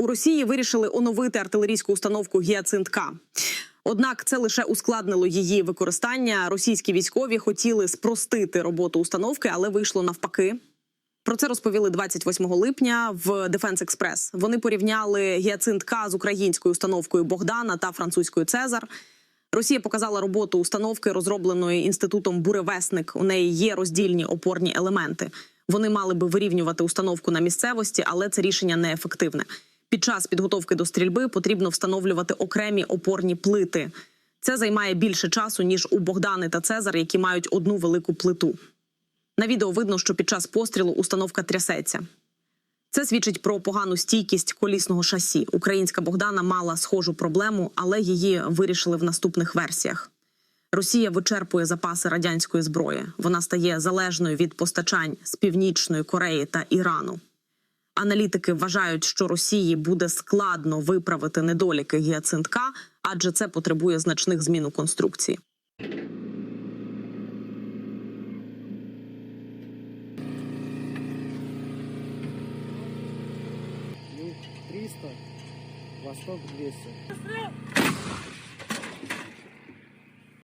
У Росії вирішили оновити артилерійську установку Гіацинт К. Однак це лише ускладнило її використання. Російські військові хотіли спростити роботу установки, але вийшло навпаки. Про це розповіли 28 липня в Defense Express. Вони порівняли гіацинт К з українською установкою Богдана та французькою Цезар. Росія показала роботу установки, розробленої інститутом Буревесник. У неї є роздільні опорні елементи. Вони мали би вирівнювати установку на місцевості, але це рішення неефективне. Під час підготовки до стрільби потрібно встановлювати окремі опорні плити. Це займає більше часу ніж у Богдани та Цезар, які мають одну велику плиту. На відео видно, що під час пострілу установка трясеться. Це свідчить про погану стійкість колісного шасі. Українська Богдана мала схожу проблему, але її вирішили в наступних версіях. Росія вичерпує запаси радянської зброї. Вона стає залежною від постачань з Північної Кореї та Ірану. Аналітики вважають, що Росії буде складно виправити недоліки гіацинтка, адже це потребує значних змін у конструкції. Юг 300, восток 200.